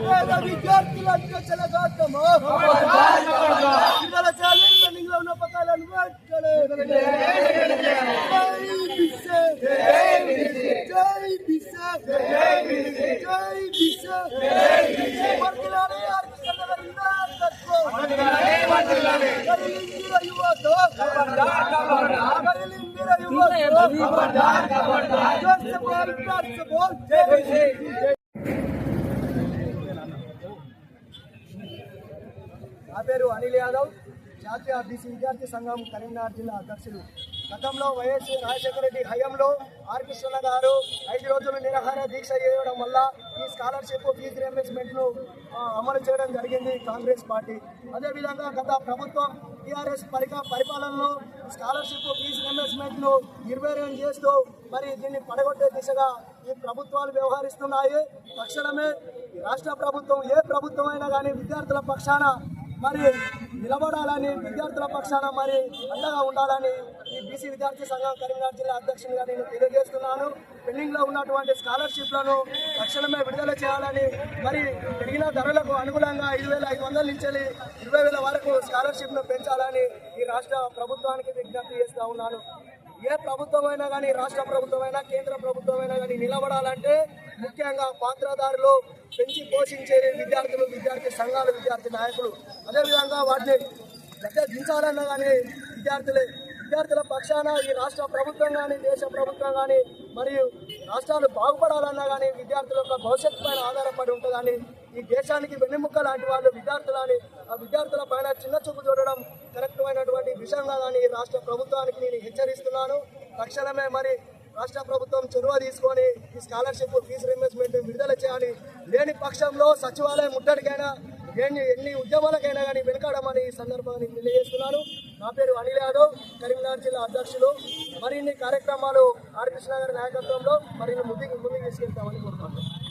పేద విద్యార్థుల అత్యాచార ఘాతము. ఉన్న పథకాలను వెంటనే. నా పేరు అనిల్ యాదవ్. జాతీయ ఆర్టీసీ విద్యార్థి సంఘం కరీంనగర్ జిల్లా అధ్యక్షులు. గతంలో వైఎస్ రాజశేఖర రెడ్డి హయాంలో ఆర్కృష్ణ గారు ఐదు రోజులు నిరాహార దీక్ష చేయడం వల్ల ఈ స్కాలర్షిప్ ఫీజు రియంబర్స్మెంట్ను అమలు చేయడం జరిగింది కాంగ్రెస్ పార్టీ. అదేవిధంగా గత ప్రభుత్వం టీఆర్ఎస్ పరిక పరిపాలనలో స్కాలర్షిప్ ఫీజు రియంబర్స్మెంట్ను నిర్వీర్యం చేస్తూ మరి దీన్ని పడగొట్టే దిశగా ఈ ప్రభుత్వాలు వ్యవహరిస్తున్నాయి. తక్షణమే రాష్ట్ర ప్రభుత్వం ఏ ప్రభుత్వం అయినా కానీ విద్యార్థుల పక్షాన మరి నిలబడాలని విద్యార్థుల పక్షాన మరి అండగా ఉండాలని ఈ బీసీ విద్యార్థి సంఘం కరీంనగర్ జిల్లా అధ్యక్షునిగా నేను తెలియజేస్తున్నాను. పెండింగ్లో ఉన్నటువంటి స్కాలర్షిప్లను తక్షణమే విడుదల చేయాలని మరి పెరిగిన ధరలకు అనుగుణంగా ఐదు వేల ఐదు వందల నుంచి ఇరవై వేల వరకు స్కాలర్షిప్ను పెంచాలని ఈ రాష్ట్ర ప్రభుత్వానికి విజ్ఞప్తి చేస్తా ఉన్నాను. ఏ ప్రభుత్వం అయినా కానీ రాష్ట్ర ప్రభుత్వం అయినా కేంద్ర ప్రభుత్వం అయినా కానీ నిలబడాలంటే ముఖ్యంగా పాత్రదారులు పెంచి పోషించే విద్యార్థులు విద్యార్థి సంఘాలు విద్యార్థి నాయకులు. అదేవిధంగా వాటిని దగ్గర దించాలన్నా కానీ విద్యార్థులే. విద్యార్థుల పక్షాన ఈ రాష్ట్ర ప్రభుత్వం కానీ దేశ ప్రభుత్వం కానీ మరియు రాష్ట్రాలు బాగుపడాలన్నా కానీ విద్యార్థుల యొక్క భవిష్యత్తు పైన ఆధారపడి ఉంటుందని ఈ దేశానికి వెన్నెముక్క లాంటి వాళ్ళు విద్యార్థులని ఆ విద్యార్థుల పైన చిన్న చూపు చూడడం కరెక్ట్ అయినటువంటి విషయంగా కానీ ఈ రాష్ట్ర ప్రభుత్వానికి నేను హెచ్చరిస్తున్నాను. తక్షణమే మరి రాష్ట్ర ప్రభుత్వం చొరవ తీసుకొని ఈ స్కాలర్షిప్ ఫీజు రియంబర్స్మెంట్ విడుదల చేయాలి. లేని పక్షంలో సచివాలయం ముట్టడికైనా ఎన్ని ఎన్ని ఉద్యమాలకైనా కానీ వెనకాడమని ఈ సందర్భాన్ని తెలియజేస్తున్నాను. నా పేరు అనిల్ యాదవ్ కరీంనగర్ జిల్లా అధ్యక్షులు. మరిన్ని కార్యక్రమాలు ఆర్ కృష్ణ గారి నాయకత్వంలో మరిన్ని ముందుకు ముందుకు తీసుకెళ్తామని కోరుతున్నాను